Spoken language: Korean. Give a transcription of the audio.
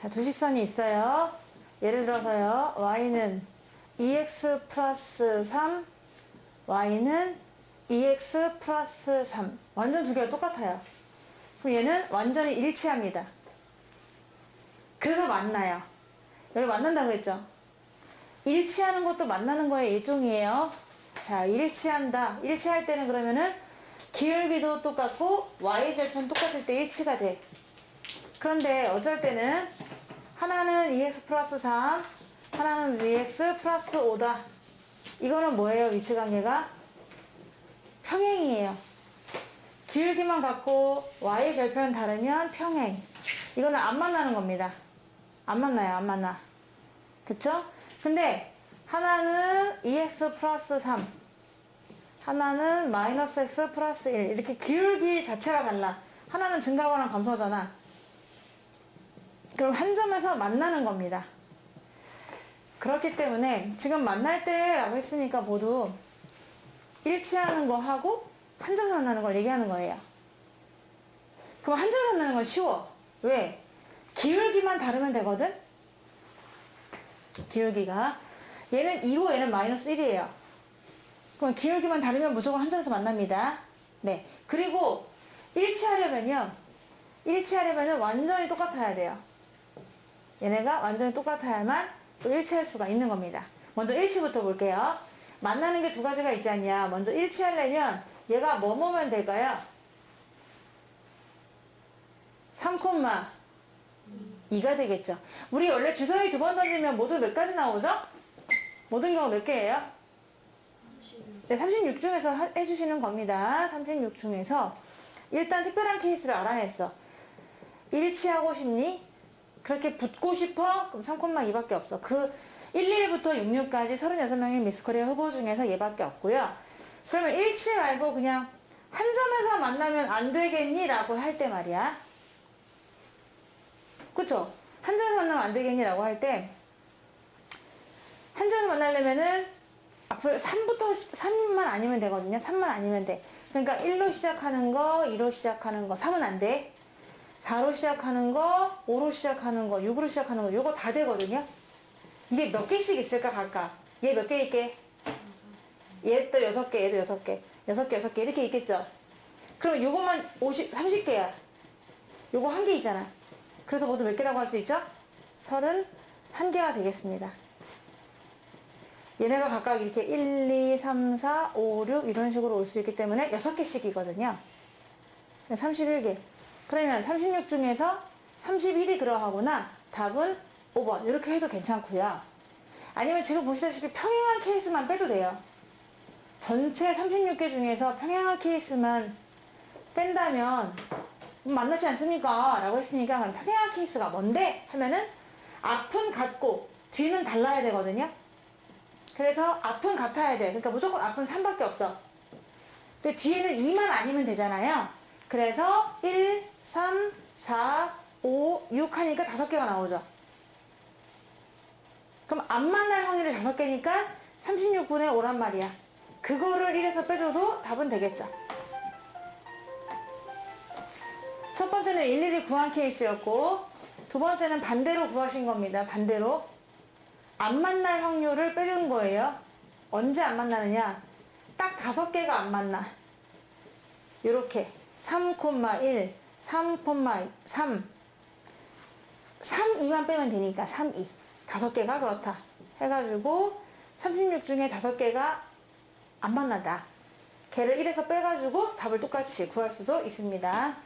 자, 두 직선이 있어요. 예를 들어서요. y는 2x 플러스 3, y는 2x 플러스 3. 완전 두 개가 똑같아요. 그럼 얘는 완전히 일치합니다. 그래서 만나요. 여기 만난다고 했죠? 일치하는 것도 만나는 거의 일종이에요. 자, 일치한다. 일치할 때는 그러면은 기울기도 똑같고 y절편 똑같을 때 일치가 돼. 그런데 어쩔 때는 하나는 2x 플러스 3, 하나는 2x 플러스 5다. 이거는 뭐예요? 위치 관계가? 평행이에요. 기울기만 같고 y절편 다르면 평행. 이거는 안 만나는 겁니다. 안 만나요, 안 만나. 그쵸? 근데 하나는 2x 플러스 3, 하나는 마이너스 x 플러스 1. 이렇게 기울기 자체가 달라. 하나는 증가하거나 감소하잖아. 그럼 한 점에서 만나는 겁니다. 그렇기 때문에 지금 만날 때라고 했으니까 모두 일치하는 거 하고 한 점에서 만나는 걸 얘기하는 거예요. 그럼 한 점에서 만나는 건 쉬워. 왜? 기울기만 다르면 되거든? 기울기가. 얘는 2고 얘는 마이너스 1이에요. 그럼 기울기만 다르면 무조건 한 점에서 만납니다. 네. 그리고 일치하려면요. 일치하려면은 완전히 똑같아야 돼요. 얘네가 완전히 똑같아야만 또 일치할 수가 있는 겁니다. 먼저 일치부터 볼게요. 만나는 게 두 가지가 있지 않냐. 먼저 일치하려면 얘가 뭐 뭐면 될까요? 3콤마 2가 되겠죠. 우리 원래 주사위 두 번 던지면 모두 몇 가지 나오죠? 모든 경우 몇 개예요? 네, 36 중에서 하- 해주시는 겁니다. 36 중에서 일단 특별한 케이스를 알아냈어. 일치하고 싶니? 그렇게 붙고 싶어? 그럼 3,2밖에 없어. 그 11부터 66까지 36명의 미스코리아 후보 중에서 얘밖에 없고요. 그러면 일치 말고 그냥 한 점에서 만나면 안 되겠니? 라고 할 때 말이야. 그쵸? 한 점에서 만나면 안 되겠니? 라고 할 때, 한 점에서 만나려면은 앞으로 3부터, 3만 아니면 되거든요. 3만 아니면 돼. 그러니까 1로 시작하는 거, 2로 시작하는 거, 3은 안 돼. 4로 시작하는 거, 5로 시작하는 거, 6으로 시작하는 거, 요거 다 되거든요. 이게 몇 개씩 있을까, 각각? 얘 몇 개 있게? 얘도 6개, 얘도 6개. 6개, 6개, 이렇게 있겠죠? 그럼 요것만 50, 30개야. 요거 한 개 있잖아. 그래서 모두 몇 개라고 할 수 있죠? 31개가 되겠습니다. 얘네가 각각 이렇게 1, 2, 3, 4, 5, 6 이런 식으로 올 수 있기 때문에 6개씩이거든요. 31개. 그러면 36 중에서 31이 들어가거나 답은 5번 이렇게 해도 괜찮고요. 아니면 지금 보시다시피 평행한 케이스만 빼도 돼요. 전체 36개 중에서 평행한 케이스만 뺀다면 만나지 않습니까? 라고 했으니까 그럼 평행한 케이스가 뭔데? 하면은 앞은 같고 뒤는 달라야 되거든요. 그래서 앞은 같아야 돼. 그러니까 무조건 앞은 3밖에 없어. 근데 뒤에는 2만 아니면 되잖아요. 그래서 1, 3, 4, 5, 6 하니까 5개가 나오죠. 그럼 안 만날 확률이 5개니까 36분의 5란 말이야. 그거를 1에서 빼줘도 답은 되겠죠. 첫 번째는 일일이 구한 케이스였고, 두 번째는 반대로 구하신 겁니다. 반대로. 안 만날 확률을 빼준 거예요. 언제 안 만나느냐? 딱 다섯 개가 안 만나. 요렇게 3,1, 3,3, 3, 2만 빼면 되니까 3, 2. 다섯 개가 그렇다. 해가지고 36 중에 다섯 개가 안 만나다. 걔를 1에서 빼가지고 답을 똑같이 구할 수도 있습니다.